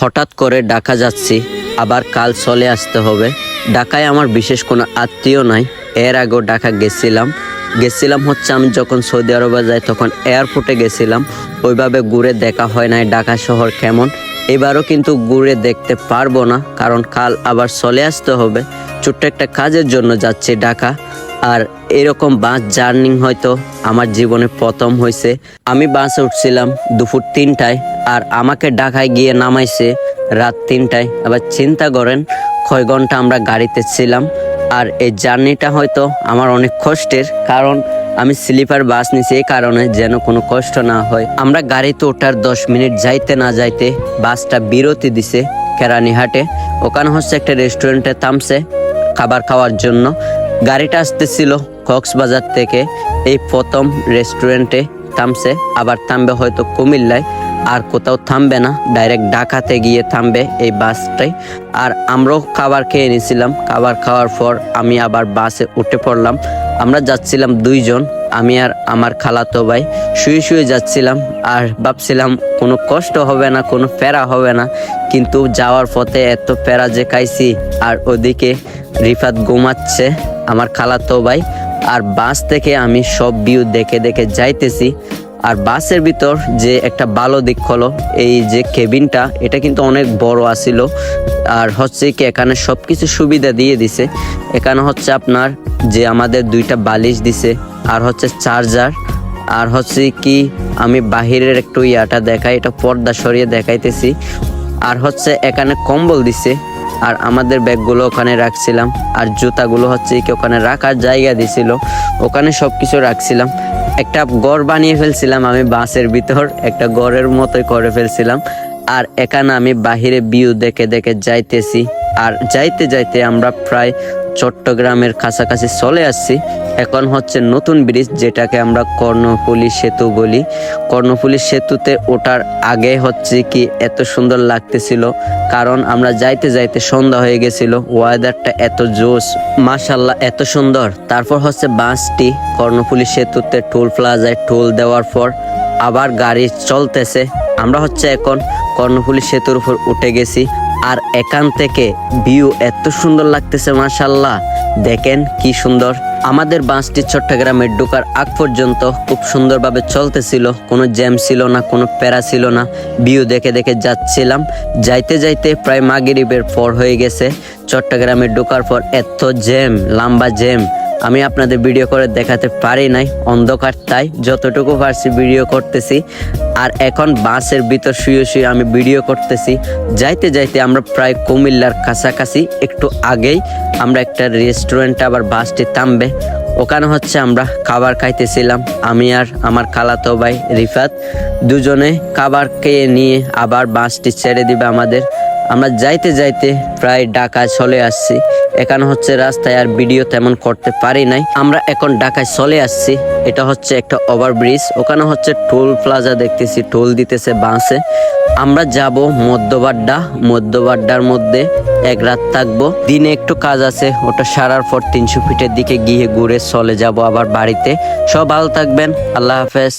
হঠাৎ করে ঢাকা যাচ্ছি, আবার কাল চলে আসতে হবে। ঢাকায় আমার বিশেষ কোনো আত্মীয় নাই। এর আগেও ঢাকা গেছিলাম। গেছিলাম হচ্ছে আমি যখন সৌদি আরবে যাই, তখন এয়ারপোর্টে গেছিলাম। ওইভাবে ঘুরে দেখা হয় নাই ঢাকা শহর কেমন। এবারও কিন্তু ঘুরে দেখতে পারব না, কারণ কাল আবার চলে আসতে হবে। ছোট্ট একটা কাজের জন্য যাচ্ছি ঢাকা। আর এরকম বাস জার্নি হয়তো আমার জীবনে প্রথম হয়েছে। আমি বাসে উঠছিলাম দুপুর তিনটায় আর আমাকে ঢাকায় গিয়ে নামাইছে রাত তিনটায়। আবার চিন্তা করেন কয় ঘণ্টা আমরা গাড়িতে ছিলাম আর এই জার্নিটা হয়তো আমার অনেক কষ্টের, কারণ আমি স্লিপার বাস নিছি এই কারণে যেন কোনো কষ্ট না হয়। আমরা গাড়িতে ওঠার দশ মিনিট যাইতে না যাইতে বাসটা বিরতি দিছে কেরানীহাটে। ওখানে হচ্ছে একটা রেস্টুরেন্টে থামছে খাবার খাওয়ার জন্য। গাড়িটা আসতেছিল কক্সবাজার থেকে। এই প্রথম রেস্টুরেন্টে থামছে, আবার থামবে হয়তো কুমিল্লায়, আর কোথাও থামবে না ডাইরেক্ট ঢাকাতে গিয়ে থামবে এই বাসটাই। আর আমরাও খাবার খেয়ে নিয়েছিলাম। খাবার খাওয়ার পর আমি আবার বাসে উঠে পড়লাম। আমরা যাচ্ছিলাম দুইজন, আমি আর আমার খালাতো ভাই। শুয়ে শুয়ে যাচ্ছিলাম আর ভাবছিলাম, কোনো কষ্ট হবে না, কোনো প্যারা হবে না। কিন্তু যাওয়ার পথে এত প্যারা যে খাইছি, আর ওদিকে রিফাত ঘুমাচ্ছে। আমার খালাতো ভাই, আর বাস থেকে আমি সব ভিউ দেখে দেখে যাইতেছি। আর বাসের ভিতর যে একটা ভালো দিক হলো এই যে কেবিনটা, এটা কিন্তু অনেক বড় আসিল আর হচ্ছে কি, এখানে সব কিছু সুবিধা দিয়ে দিছে। এখানে হচ্ছে আপনার যে আমাদের দুইটা বালিশ দিছে, আর হচ্ছে চার্জার আর হচ্ছে কি, আমি বাহিরের একটু ইয়াটা দেখাই, এটা পর্দা সরিয়ে দেখাইতেছি। আর হচ্ছে এখানে কম্বল দিছে। আর আমাদের ব্যাগগুলো ওখানে রাখছিলাম। আর জুতাগুলো হচ্ছে কি ওখানে রাখার জায়গা দিছিল। ওখানে সব কিছু রাখছিলাম। একটা গড় বানিয়ে ফেলছিলাম আমি বাসের ভিতর। একটা গড়ের মতোই করে ফেলছিলাম। আর এখানে আমি বাহিরে ভিউ দেখে দেখে যাইতেছি। আর যাইতে যাইতে আমরা প্রায় চট্টগ্রামের কাছাকাছি চলে আসছি। এখন হচ্ছে নতুন ব্রিজ, যেটাকে আমরা কর্ণফুলী সেতু বলি। কর্ণফুলী সেতুতে ওঠার আগে হচ্ছে কি এত সুন্দর লাগতেছিল, কারণ আমরা যাইতে যাইতে সন্ধ্যা হয়ে গেছিল। ওয়েদারটা এত জোস মাশাল্লাহ এত সুন্দর। তারপর হচ্ছে বাসটি কর্ণফুলী সেতুতে টোল প্লাজায় টোল দেওয়ার পর আবার গাড়ি চলতেছে। আমরা হচ্ছে এখন কর্ণফুলী সেতুর উপর উঠে গেছি। আর এখান থেকে ভিউ এত সুন্দর লাগতেছে মাশাল্লাহ দেখেন কি সুন্দর। আমাদের বাসটি চট্টগ্রামের ঢোকার আগ পর্যন্ত খুব সুন্দরভাবে চলতেছিল। কোনো জ্যাম ছিল না, কোনো প্যারা ছিল না। ভিউ দেখে দেখে যাচ্ছিলাম। যাইতে যাইতে প্রায় মাগরিবের পর হয়ে গেছে। চট্টগ্রামে ঢোকার পর এত জ্যাম, লম্বা জ্যাম। আমি আপনাদের ভিডিও করে দেখাতে পারি নাই, অন্ধকার তাই যতটুকু পারছি ভিডিও করতেছি। আর এখন বাসের ভিতর শুয়ে শুয়ে আমি ভিডিও করতেছি। যাইতে যাইতে আমরা প্রায় কুমিল্লার কাছাকাছি, একটু আগেই আমরা একটা রেস্টুরেন্টে আবার বাসটি থামবে। ওখানে হচ্ছে আমরা খাবার খাইতেছিলাম। আমি আর আমার খালাতো ভাই রিফাত, দুজনে খাবার খেয়ে নিয়ে আবার বাসটি ছেড়ে দিবে আমাদের। আমরা যাইতে যাইতে প্রায় ঢাকায় চলে আসছি। এখানে হচ্ছে রাস্তায় আর ভিডিও তেমন করতে পারি নাই। আমরা এখন ঢাকায় চলে আসছি। এটা হচ্ছে একটা ওভারব্রিজ। ওখানে হচ্ছে টোল প্লাজা দেখতেছি। টোল দিতেছে বাসে। আমরা যাব মধ্যবাড্ডা। মধ্যবাড্ডার মধ্যে এক রাত থাকব। দিনে একটু কাজ আছে। ওটা সারার পর তিনশো ফিটের দিকে গিয়ে ঘুরে চলে যাব আবার বাড়িতে। সব ভালো থাকবেন। আল্লাহ হাফেজ।